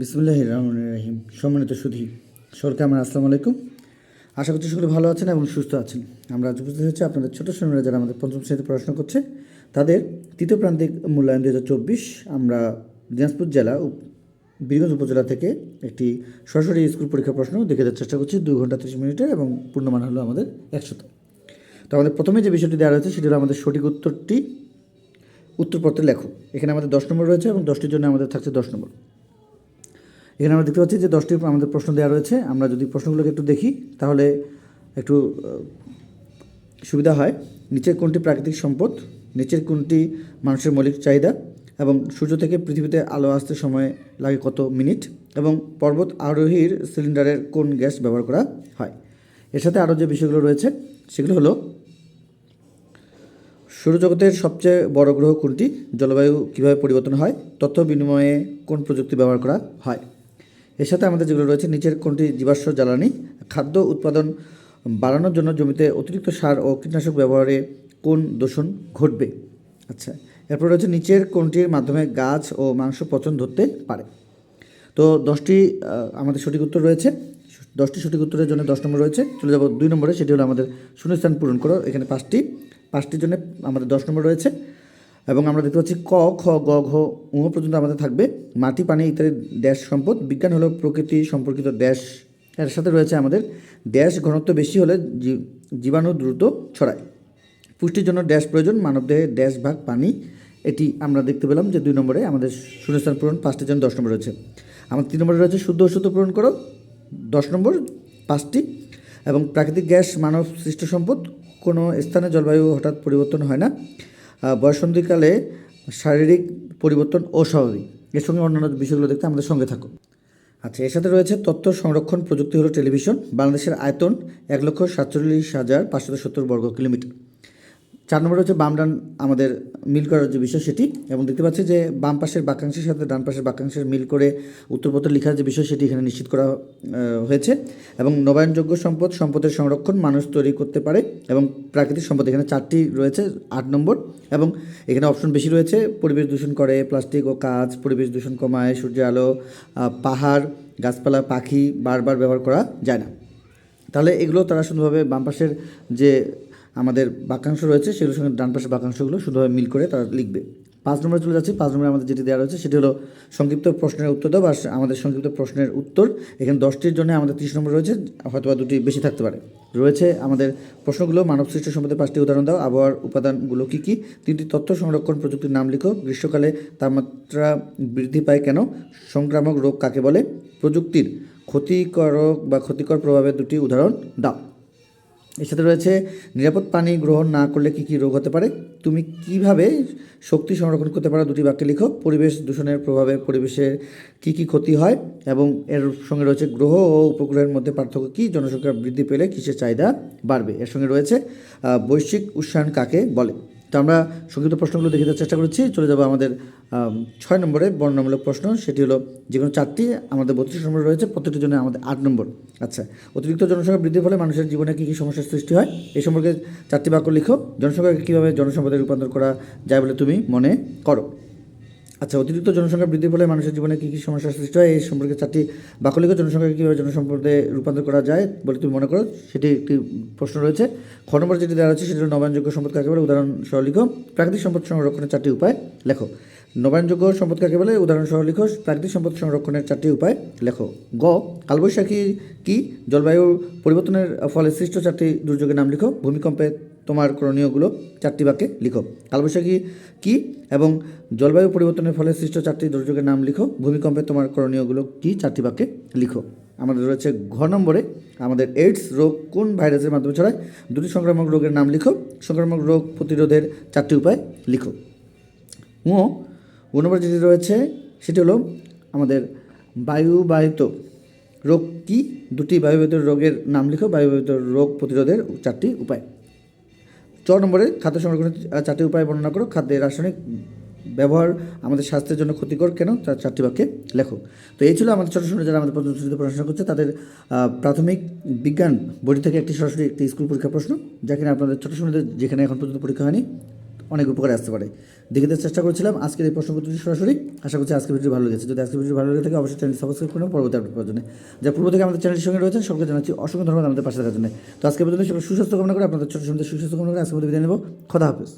বিসমুল্লাহ রহমান রাহিম। সম্মানিত সুধী সরকার আমার আসসালামু আলাইকুম। আশা করছি সকলে ভালো আছেন এবং সুস্থ আছেন। আমরা আজ উপস্থিত হয়েছি আপনাদের ছোটো শ্রেণীরা যারা আমাদের পঞ্চম শ্রেণীতে পড়াশোনা করছে, তাদের তৃতীয় প্রান্তিক মূল্যায়ন দু হাজার চব্বিশ আমরা দিনাজপুর জেলা বীরগঞ্জ উপজেলা থেকে একটি সরাসরি স্কুল পরীক্ষা প্রশ্ন দেখে দেওয়ার চেষ্টা করছি। দুই ঘণ্টা ত্রিশ মিনিটের এবং পূর্ণমান হলো আমাদের একশত তো আমাদের প্রথমে যে বিষয়টি দেওয়া রয়েছে, সেটি হলো আমাদের সঠিক উত্তরটি উত্তরপত্রে লেখো। এখানে আমাদের দশ নম্বর রয়েছে এবং দশটির জন্য আমাদের থাকছে দশ নম্বর। এখানে আমরা দেখতে পাচ্ছি যে দশটি আমাদের প্রশ্ন দেওয়া রয়েছে। আমরা যদি প্রশ্নগুলোকে একটু দেখি, তাহলে একটু সুবিধা হয়। নিচের কোনটি প্রাকৃতিক সম্পদ? নিচের কোনটি মানুষের মৌলিক চাহিদা? এবং সূর্য থেকে পৃথিবীতে আলো আসতে সময় লাগে কত মিনিট? এবং পর্বত আরোহীর সিলিন্ডারের কোন গ্যাস ব্যবহার করা হয়? এর সাথে আরও যে বিষয়গুলো রয়েছে, সেগুলো হলো, সৌরজগতের সবচেয়ে বড় গ্রহ কোনটি? জলবায়ু কীভাবে পরিবর্তন হয়? তথ্য বিনিময়ে কোন প্রযুক্তি ব্যবহার করা হয়? এর সাথে আমাদের যেগুলো রয়েছে নিচের কোনটি জীবাশ্ম জ্বালানি? খাদ্য উৎপাদন বাড়ানোর জন্য জমিতে অতিরিক্ত সার ও কীটনাশক ব্যবহারে কোন দূষণ ঘটবে? আচ্ছা এরপর রয়েছে নিচের কোনটির মাধ্যমে গাছ ও মাংস পচন ধরতে পারে? তো দশটি আমাদের সঠিক উত্তর রয়েছে। দশটি সঠিক উত্তরের জন্য দশ নম্বর রয়েছে। চলে যাব দুই নম্বরে, সেটি হলো আমাদের শূন্যস্থান পূরণ করো। এখানে পাঁচটি, পাঁচটির জন্য আমাদের দশ নম্বর রয়েছে। এবং আমরা দেখতে পাচ্ছি ক, খ, গ, ঘ উহ পর্যন্ত আমাদের থাকবে। মাটি, পানি ইত্যাদি ড্যাশ সম্পদ। বিজ্ঞান হলো প্রকৃতি সম্পর্কিত ড্যাশ এর সাথে রয়েছে আমাদের ড্যাশ ঘনত্ব বেশি হলে জীবাণু দ্রুত ছড়ায়। পুষ্টির জন্য ড্যাশ প্রয়োজন মানবদেহে ড্যাশ ভাগ পানি। এটি আমরা দেখতে পেলাম যে দুই নম্বরে আমাদের শূন্যস্থান পূরণ, পাঁচটির জন্য দশ নম্বর রয়েছে। আমার তিন নম্বরে রয়েছে শুদ্ধ অশুদ্ধ পূরণ করো, দশ নম্বর, পাঁচটি। এবং প্রাকৃতিক গ্যাস মানব সৃষ্ট সম্পদ, কোনো স্থানে জলবায়ু হঠাৎ পরিবর্তন হয় না। বয়সন্ধিকালে শারীরিক পরিবর্তন অস্বাভাবিক। এর সঙ্গে অন্যান্য বিষয়গুলো দেখতে আমাদের সঙ্গে থাকো আচ্ছা এর সাথে রয়েছে তথ্য সংরক্ষণ প্রযুক্তি হলো টেলিভিশন। বাংলাদেশের আয়তন এক লক্ষ সাতচল্লিশ হাজার পাঁচশো সত্তর বর্গ কিলোমিটার। চার নম্বর হচ্ছে বাম ডান আমাদের মিল করার যে বিষয় সেটি, এবং দেখতে পাচ্ছি যে বাম পাশের বাক্যাংশের সাথে ডান পাশের বাক্যাংশের মিল করে উত্তরপত্র লেখার যে বিষয় সেটি এখানে নিশ্চিত করা হয়েছে, এবং নবায়নযোগ্য সম্পদ, সম্পদের সংরক্ষণ মানুষ তৈরি করতে পারে, এবং প্রাকৃতিক সম্পদ, এখানে চারটি রয়েছে, আট নম্বর, এবং এখানে অপশন বেশি রয়েছে, পরিবেশ দূষণ করে প্লাস্টিক ও কাজ পরিবেশ দূষণ কমায় সূর্যের আলো পাহাড়, গাছপালা, পাখি বারবার ব্যবহার করা যায় না। তাহলে এগুলো তারা সুন্দরভাবে বাম পাশের যে আমাদের বাক্যাংশ রয়েছে, সেগুলোর সঙ্গে ডান পাশের বাক্যাংশগুলো শুধুভাবে মিল করে তারা লিখবে। পাঁচ নম্বরে চলে যাচ্ছি। পাঁচ নম্বরে আমাদের যেটি দেওয়া রয়েছে, সেটি হলো সংক্ষিপ্ত প্রশ্নের উত্তর দাও, বা আমাদের সংক্ষিপ্ত প্রশ্নের উত্তর। এখানে দশটির জন্য আমাদের তিরিশ নম্বর রয়েছে হয়তো বা দুটি বেশি থাকতে পারে। রয়েছে আমাদের প্রশ্নগুলো মানব সৃষ্ট সম্পদের পাঁচটি উদাহরণ দাও, আবহাওয়ার উপাদানগুলো কী কী? তিনটি তথ্য সংরক্ষণ প্রযুক্তির নাম লিখো। গ্রীষ্মকালে তাপমাত্রা বৃদ্ধি পায় কেন? সংক্রামক রোগ কাকে বলে? প্রযুক্তির ক্ষতিকারক বা ক্ষতিকর প্রভাবের দুটি উদাহরণ দাও। এর সাথে রয়েছে নিরাপদ পানি গ্রহণ না করলে কী কী রোগ হতে পারে? তুমি কীভাবে শক্তি সংরক্ষণ করতে পারো? দুটি বাক্যে লিখো। পরিবেশ দূষণের প্রভাবে পরিবেশের কী কী ক্ষতি হয়? এবং এর সঙ্গে রয়েছে গ্রহ ও উপগ্রহের মধ্যে পার্থক্য কী? জনসংখ্যা বৃদ্ধি পেলে কিসের চাহিদা বাড়বে? এর সঙ্গে রয়েছে বৈশ্বিক উষ্ণায়ন কাকে বলে? তো আমরা সংক্ষিপ্ত প্রশ্নগুলো দেখে দেওয়ার চেষ্টা করেছি। চলে যাব আমাদের ছয় নম্বরে বর্ণনামূলক প্রশ্ন। সেটি হলো যে কোনো চারটি আমাদের বত্রিশ নম্বর রয়েছে, প্রত্যেকটি জন্য আমাদের আট নম্বর। আচ্ছা অতিরিক্ত জনসংখ্যা বৃদ্ধির ফলে মানুষের জীবনে কী কী সমস্যার সৃষ্টি হয়? এই সম্পর্কে চারটি বাক্য লিখো। জনসংখ্যাকে কীভাবে জনসম্পদে রূপান্তর করা যায় বলে তুমি মনে করো? আচ্ছা অতিরিক্ত জনসংখ্যা বৃদ্ধির ফলে মানুষের জীবনে কী কী সমস্যার সৃষ্টি হয়? এই সম্পর্কে চারটি বাকলিক জনসংখ্যাকে কীভাবে জনসম্পদে রূপান্তর করা যায় বলে তুমি মনে করো? সেটি একটি প্রশ্ন রয়েছে। খ নম্বর যেটি দেওয়া আছে, সেটি হলো নবায়নযোগ্য সম্পদ কাকে বলে? উদাহরণ সহ লিখো। প্রাকৃতিক সম্পদ সংরক্ষণের চারটি উপায় লেখো। নবায়নযোগ্য সম্পদ কাকে বলে? উদাহরণ সহ লিখো। প্রাকৃতিক সম্পদ সংরক্ষণের চারটি উপায় লেখো। গ, কালবৈশাখী কি? জলবায়ু পরিবর্তনের ফলে সৃষ্ট চারটি দুর্যোগের নাম লিখো। ভূমিকম্পে তোমার করণীয়গুলো চারটি বাক্যে লিখো। কালবৈশাখী কী এবং জলবায়ু পরিবর্তনের ফলে সৃষ্ট চারটি দুর্যোগের নাম লিখো। ভূমিকম্পে তোমার করণীয়গুলো কী চারটি বাক্যে লিখো। আমাদের রয়েছে ঘ নম্বরে আমাদের এইডস রোগ কোন ভাইরাসের মাধ্যমে ছড়ায়? দুটি সংক্রামক রোগের নাম লিখো। সংক্রামক রোগ প্রতিরোধের চারটি উপায় লিখো। ও নম্বর যেটি রয়েছে, সেটি হলো আমাদের বায়ুবাহিত রোগ কি? দুটি বায়ুবাহিত রোগের নাম লিখো। বায়ুবাহিত রোগ প্রতিরোধের চারটি উপায়। চ নম্বরে খাদ্য সংরক্ষণের চারটি উপায় বর্ণনা করো। খাদ্যের রাসায়নিক ব্যবহার আমাদের স্বাস্থ্যের জন্য ক্ষতিকর কেন? তার চারটি বাক্যে লেখো। তো এই ছিল আমাদের ছোটো ছোটো যারা আমাদের প্রশ্ন পড়াশোনা করছে, তাদের প্রাথমিক বিজ্ঞান বই থেকে একটি সরাসরি একটি স্কুল পরীক্ষা প্রশ্ন, যা কিনা আপনাদের ছোটো শ্রেণীতে যেখানে এখন পর্যন্ত পরীক্ষা হয়নি অনেক উপকারে আসতে পারে। দেখে দেখিতে চেষ্টা করেছিলাম, আজকের এই প্রশ্নপত্রটি সরাসরি। আশা করছি আজকে ভিডিও ভালো লেগেছে। যদি আজকের ভিডিও ভালো লেগে থাকে, অবশ্যই চ্যানেল সাবস্ক্রাইব করুন। পরবর্তী আপডেট পাওয়ার জন্য যা পূর্ব থেকে আমাদের চ্যানেলের সঙ্গে রয়েছেন, সকলকে জানাচ্ছি অসংখ্য ধন্যবাদ আমাদের পাশে থাকার জন্য। তো আজকের পর্যন্ত সুস্বাস্থ্য কামনা করে আপনাদের ছোটো সুন্দর সুস্বাস্থ্য কামনা করে আজকে মধ্যে বিদায় নেব। খোদা হাফেজ।